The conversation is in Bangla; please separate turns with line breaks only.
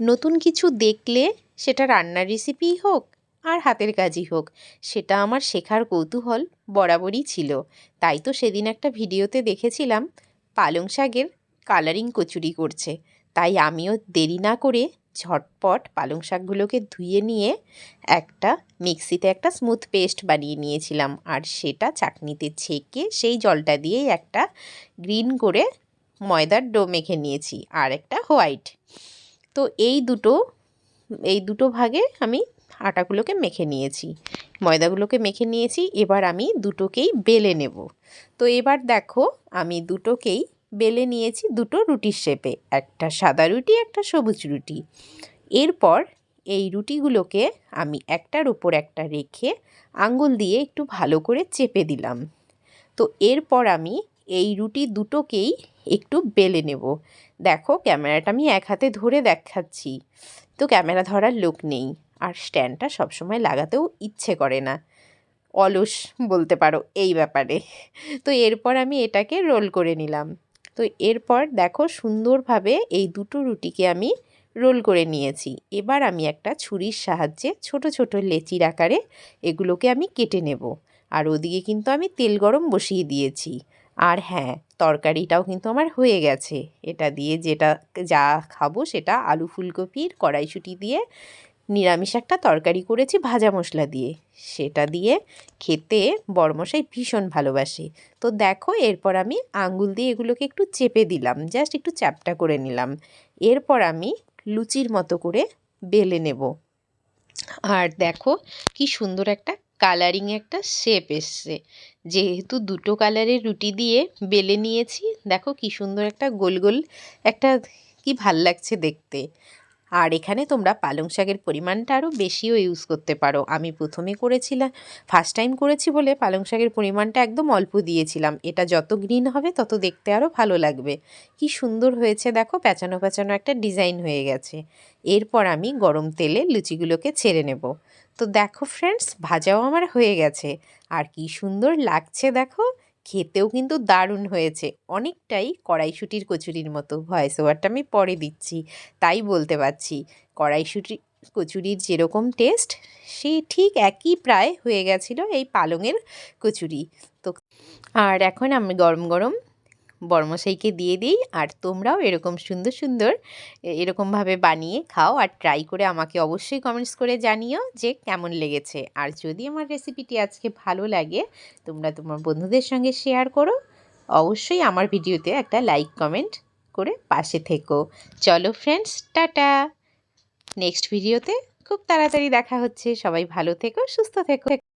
নতুন কিছু দেখলে সেটা রান্নার রেসিপিই হোক আর হাতের কাজই হোক, সেটা আমার শেখার কৌতূহল বরাবরই ছিল। তাই তো সেদিন একটা ভিডিওতে দেখেছিলাম, পালং শাকের কালারিং কচুরি করছে। তাই আমিও দেরি না করে ঝটপট পালং শাকগুলোকে ধুয়ে নিয়ে একটা মিক্সিতে একটা স্মুথ পেস্ট বানিয়ে নিয়েছিলাম। আর সেটা চাটনিতে ছেঁকে সেই জলটা দিয়েই একটা গ্রিন করে ময়দার ডো মেখে নিয়েছি। আর একটা হোয়াইট তো এই দুটো এই দুটো ভাগে আমি আটাগুলোকে মেখে নিয়েছি। ময়দাগুলোকে মেখে নিয়েছি, এবার আমি দুটোকেই বেলে নেব। তো এবার দেখো, আমি দুটোকেই বেলে নিয়েছি দুটো রুটির শেপে, একটা সাদা রুটি, একটা সবুজ রুটি। এরপর এই রুটিগুলোকে আমি একটার উপর একটা রেখে আঙ্গুল দিয়ে একটু ভালো করে চেপে দিলাম। তো এরপর আমি এই রুটি দুটোকেই একটু বেলে নেব। দেখো ক্যামেরাটা আমি এক হাতে ধরে দেখাচ্ছি। তো ক্যামেরা ধরার লোক নেই আর স্ট্যান্ডটা সবসময় লাগাতেও ইচ্ছে করে না। অলস বলতে পারো এই ব্যাপারে। তো এরপর আমি এটাকে রোল করে নিলাম। তো এরপর দেখো সুন্দরভাবে এই দুটো রুটিকে আমি রোল করে নিয়েছি। এবার আমি একটা ছুরির সাহায্যে ছোট ছোট লেচির আকারে এগুলোকে আমি কেটে নেব। আর ওদিকে কিন্তু আমি তেল গরম বসিয়ে দিয়েছি। আর হ্যাঁ তরকারিটাও কিন্তু আমার হয়ে গেছে। এটা দিয়ে যেটা যা খাব সেটা আলু ফুলকপির কড়াইশুঁটি দিয়ে নিরামিষ একটা তরকারি করেছি ভাজা মশলা দিয়ে। সেটা দিয়ে খেতে বড়মশাই ভীষণ ভালোবাসে। তো দেখো, এরপর আমি আঙ্গুল দিয়ে এগুলোকে একটু চেপে দিলাম, জাস্ট একটু চ্যাপটা করে নিলাম। এরপর আমি লুচির মতো করে বেলে নেব। আর দেখো, কি সুন্দর একটা কালারিং একটা শেপ এসছে। যেহেতু দুটো কালারের রুটি দিয়ে বেলে নিয়েছি, দেখো কি সুন্দর একটা গোল গোল একটা, কি ভালো লাগছে দেখতে। আর এখানে তোমরা পালং শাকের পরিমাণটা আরও বেশিও ইউজ করতে পারো। আমি প্রথমে করেছিলাম ফার্স্ট টাইম করেছি বলে পালং শাকের পরিমাণটা একদম অল্প দিয়েছিলাম। এটা যত গ্রিন হবে তত দেখতে আরও ভালো লাগবে। কি সুন্দর হয়েছে দেখো, প্যাঁচানো প্যাঁচানো একটা ডিজাইন হয়ে গেছে। এরপর আমি গরম তেলে লুচিগুলোকে ছেড়ে নেব। তো দেখো ফ্রেন্ডস ভাজাও আমার হয়ে গেছে। আর কি সুন্দর লাগছে দেখো, খেতেও কিন্তু দারুণ হয়েছে। অনেকটাই কড়াইশুটির কচুরির মতো ভয়েস ওভারটা আমি পরে দিচ্ছি, তাই বলতে পারছি। কড়াইশুটি কচুরির যেরকম টেস্ট সেই ঠিক একই প্রায় হয়ে গেছিল এই পালংয়ের কচুরি। তো আর এখন আমি গরম গরম বর্মশাইকে দিয়ে দিই আর তোমরাও এরকম সুন্দর সুন্দর এরকমভাবে বানিয়ে খাও আর ট্রাই করে আমাকে অবশ্যই কমেন্টস করে জানিও যে কেমন লেগেছে। আর যদি আমার রেসিপিটি আজকে ভালো লাগে, তোমরা তোমার বন্ধুদের সঙ্গে শেয়ার করো। অবশ্যই আমার ভিডিওতে একটা লাইক কমেন্ট করে পাশে থেকো। চলো ফ্রেন্ডস টাটা! নেক্সট ভিডিওতে খুব তাড়াতাড়ি দেখা হচ্ছে। সবাই ভালো থেকো, সুস্থ থেকো।